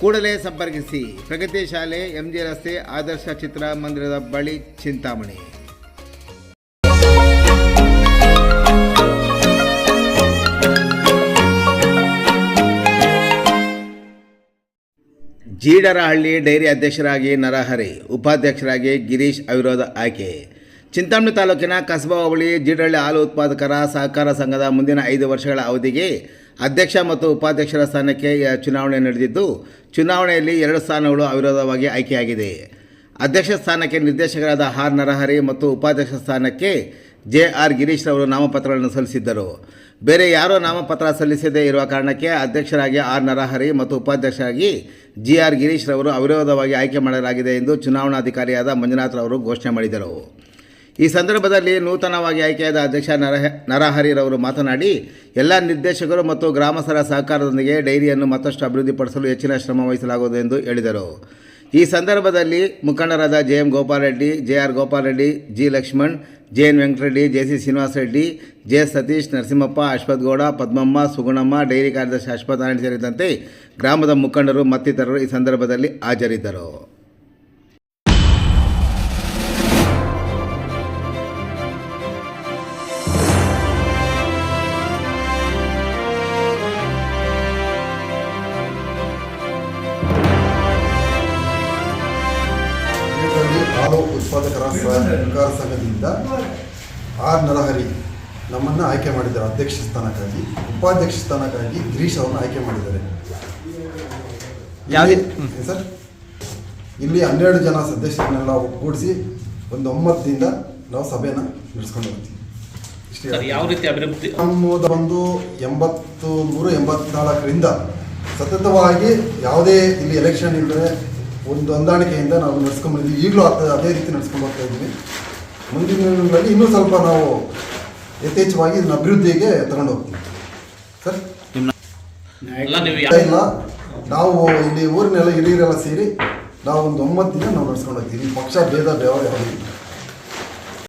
ಕೂಡಲೇ ಸಂಪರ್ಕಿಸಿ ಪ್ರಗತಿ ಶಾಲೆ, ಎಂಜಿ ರಸ್ತೆ, ಆದರ್ಶ ಚಿತ್ರಮಂದಿರದ ಬಳಿ ಚಿಂತಾಮಣಿ. ಜೀಡರಹಳ್ಳಿ ಡೈರಿ ಅಧ್ಯಕ್ಷರಾಗಿ ನರಹರಿ, ಉಪಾಧ್ಯಕ್ಷರಾಗಿ ಗಿರೀಶ್ ಅವಿರೋಧ ಆಯ್ಕೆ. ಚಿಂತಾಮಣಿ ತಾಲೂಕಿನ ಕಸಬಾ ಹೋಬಳಿ ಜೀಡಹಳ್ಳಿ ಹಾಲು ಉತ್ಪಾದಕರ ಸಹಕಾರ ಸಂಘದ ಮುಂದಿನ ಐದು ವರ್ಷಗಳ ಅವಧಿಗೆ ಅಧ್ಯಕ್ಷ ಮತ್ತು ಉಪಾಧ್ಯಕ್ಷರ ಸ್ಥಾನಕ್ಕೆ ಚುನಾವಣೆ ನಡೆದಿದ್ದು, ಚುನಾವಣೆಯಲ್ಲಿ ಎರಡು ಸ್ಥಾನಗಳು ಅವಿರೋಧವಾಗಿ ಆಯ್ಕೆಯಾಗಿದೆ. ಅಧ್ಯಕ್ಷ ಸ್ಥಾನಕ್ಕೆ ನಿರ್ದೇಶಕರಾದ ಆರ್ ನರಹರಿ ಮತ್ತು ಉಪಾಧ್ಯಕ್ಷ ಸ್ಥಾನಕ್ಕೆ ಜೆ ಆರ್ ಗಿರೀಶ್ ರವರು ನಾಮಪತ್ರಗಳನ್ನು ಸಲ್ಲಿಸಿದ್ದರು. ಬೇರೆ ಯಾರೋ ನಾಮಪತ್ರ ಸಲ್ಲಿಸದೇ ಇರುವ ಕಾರಣಕ್ಕೆ ಅಧ್ಯಕ್ಷರಾಗಿ ಆರ್ ನರಹರಿ ಮತ್ತು ಉಪಾಧ್ಯಕ್ಷರಾಗಿ ಜಿ ಆರ್ ಗಿರೀಶ್ ರವರು ಅವಿರೋಧವಾಗಿ ಆಯ್ಕೆ ಮಾಡಲಾಗಿದೆ ಎಂದು ಚುನಾವಣಾಧಿಕಾರಿಯಾದ ಮಂಜುನಾಥ್ ರವರು ಘೋಷಣೆ ಮಾಡಿದರು. ಈ ಸಂದರ್ಭದಲ್ಲಿ ನೂತನವಾಗಿ ಆಯ್ಕೆಯಾದ ಅಧ್ಯಕ್ಷ ನರ ನರಹರಿರವರು ಮಾತನಾಡಿ, ಎಲ್ಲ ನಿರ್ದೇಶಕರು ಮತ್ತು ಗ್ರಾಮಸ್ಥರ ಸಹಕಾರದೊಂದಿಗೆ ಡೈರಿಯನ್ನು ಮತ್ತಷ್ಟು ಅಭಿವೃದ್ಧಿಪಡಿಸಲು ಹೆಚ್ಚಿನ ಶ್ರಮ ವಹಿಸಲಾಗುವುದು ಎಂದು ಹೇಳಿದರು. ಈ ಸಂದರ್ಭದಲ್ಲಿ ಮುಖಂಡರಾದ J M Gopalreddy J R Gopalreddy G Lakshman J N Venkatareddy, J C Srinivasa Reddy, J Satish, Narasimhappa, Ashwath Gowda, Padmamma, Sugunamma, dairy ಕಾರ್ಯದರ್ಶಿ ಅಶ್ವಥ್ ನಾರಾಯಣ ಸೇರಿದಂತೆ ಗ್ರಾಮದ ಮುಖಂಡರು ಮತ್ತಿತರರು ಈ ಸಂದರ್ಭದಲ್ಲಿ ಹಾಜರಿದ್ದರು. ಹಾಲು ಉತ್ಪಾದಕರ ಸಹಕಾರ ಸಂಘದಿಂದ ಆರ್ ನರಹರಿ ನಮ್ಮನ್ನು ಆಯ್ಕೆ ಮಾಡಿದ್ದಾರೆ ಅಧ್ಯಕ್ಷ ಸ್ಥಾನಕ್ಕಾಗಿ ಉಪಾಧ್ಯಕ್ಷ ಸ್ಥಾನಕ್ಕಾಗಿ ಗಿರೀಶ್ ಅವರನ್ನು ಆಯ್ಕೆ ಮಾಡಿದ್ದಾರೆ. ಯಾವ್ದು- ಸರ್? ಇಲ್ಲಿ ಹನ್ನೆರಡು ಜನ ಸದಸ್ಯರನ್ನೆಲ್ಲ ಒಗ್ಗೂಡಿಸಿ ಒಂದು ಒಮ್ಮತದಿಂದ ನಾವು ಸಭೆನ ನಡೆಸ್ಕೊಂಡು ಹೋಗ್ತೀವಿ ಯಾವ ರೀತಿ ಅಭಿವೃದ್ಧಿ ನಮ್ಮದು ಒಂದು ಎಂಬತ್ತು ಮೂರು ಎಂಬತ್ನಾಲ್ಕರಿಂದ ಸತತವಾಗಿ ಯಾವುದೇ ಇಲ್ಲಿ ಎಲೆಕ್ಷನ್ ಇಲ್ಲದೆ ಒಂದು ಹೊಂದಾಣಿಕೆಯಿಂದ ನಾವು ನಡೆಸ್ಕೊಂಡ್ಬಂದಿದ್ದೀವಿ ಈಗಲೂ ಅದ ಅದೇ ರೀತಿ ನಡ್ಸ್ಕೊಂಡು ಹೋಗ್ತಾ ಇದ್ದೀವಿ. ಮುಂದಿನ ದಿನಗಳಲ್ಲಿ ಇನ್ನೂ ಸ್ವಲ್ಪ ನಾವು ಯಥೇಚ್ಛವಾಗಿ ಇದನ್ನ ಅಭಿವೃದ್ಧಿಗೆ ತಗೊಂಡು ಹೋಗ್ತೀವಿ. ಸರ್? ಇಲ್ಲ ನಾವು ಇಲ್ಲಿ ಊರಿನೆಲ್ಲ ಹಿರಿಯರೆಲ್ಲ ಸೇರಿ ನಾವು ಒಂದು ಒಂಬತ್ತು ದಿನ ನಾವು ನಡ್ಸ್ಕೊಂಡು ಹೋಗ್ತೀವಿ. ಪಕ್ಷ ಭೇದ ಬೇವ